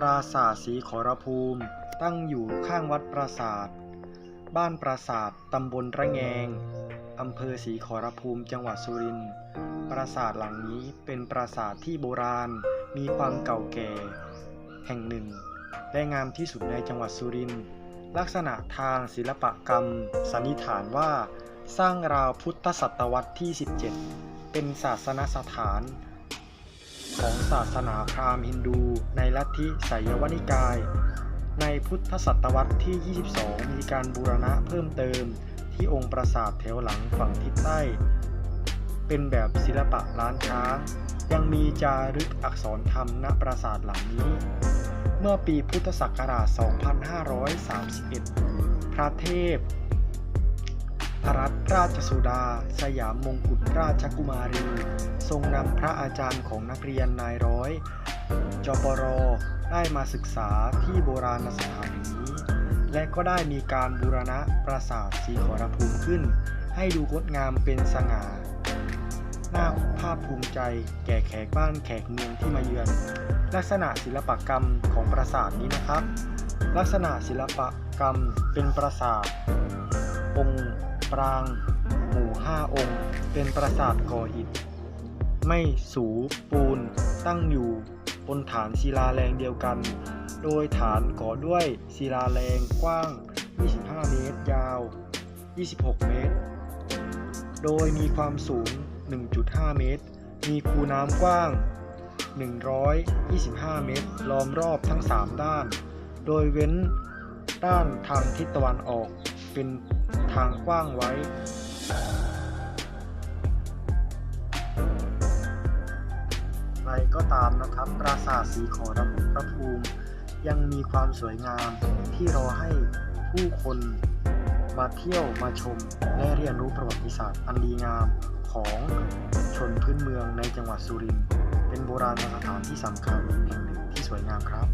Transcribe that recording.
ปราสาทสีขอรภูมิ ตั้งอยู่ข้างวัดปราสาท บ้านปราสาทตำบลระแงงอำเภอศรีขอรภูมิจังหวัดสุรินทร์ ปราสาทหลังนี้เป็นปราสาทที่โบราณ มีความเก่าแก่ แห่งหนึ่ง และงามที่สุดในจังหวัดสุรินทร์ ลักษณะทางศิลปกรรม สันนิษฐานว่า สร้างราวพุทธศตวรรษที่ 17 เป็นศาสนสถาน ของศาสนาพราหมณ์ฮินดู ในลัทธิไสยวนิกาย ในพุทธศตวรรษที่ 22 มีการบูรณะเพิ่มเติมที่องค์ปราสาทแถวหลังฝั่งทิศใต้ เป็นแบบศิลปะล้านช้าง ยังมีจารึกอักษรธรรมณปราสาทหลังนี้ เมื่อปีพุทธศักราช 2531 พระเทพพ ระรัตนราชสุดา สยามมงกุฎราชกุมารี ทรงนำพระอาจารย์ของนักเรียนนายร้อย จปร ได้มาศึกษาที่โบราณสถานนี้ และก็ได้มีการบูรณะปราสาทสีขอรภูมิขึ้น ให้ดูงดงามเป็นสง่าน่าภาคภูมิใจแก่แขกบ้านแขกเมืองที่มาเยือน ลักษณะศิลปกรรมของปราสาทนี้นะครับ ลักษณะศิลปกรรมเป็นปราสาทองค์ ปราง หมู่ห้าองค์ เป็นปราสาทก่ออิฐ ไม่สูปูนตั้งอยู่บนฐานศิลาแรงเดียวกัน โดยฐานก่อด้วยศิลาแรงกว้าง 25 เมตร ยาว 26 เมตร โดยมีความสูง 1.5 เมตร มีคูน้ำกว้าง 125 เมตร ล้อมรอบทั้ง 3 ด้าน โดยเว้นด้านทางทิศตะวันออกเป็น ทางกว้างไว้ไรก็ตามนะครับปราสาทสีขอรพระภูมิ ยังมีความสวยงามที่รอให้ผู้คนมาเที่ยวมาชม และเรียนรู้ประวัติศาสตร์อันดีงามของชนพื้นเมืองในจังหวัดสุรินทร์เป็นโบราณสถานที่สำคัญแห่งหนึ่งที่สวยงามครับ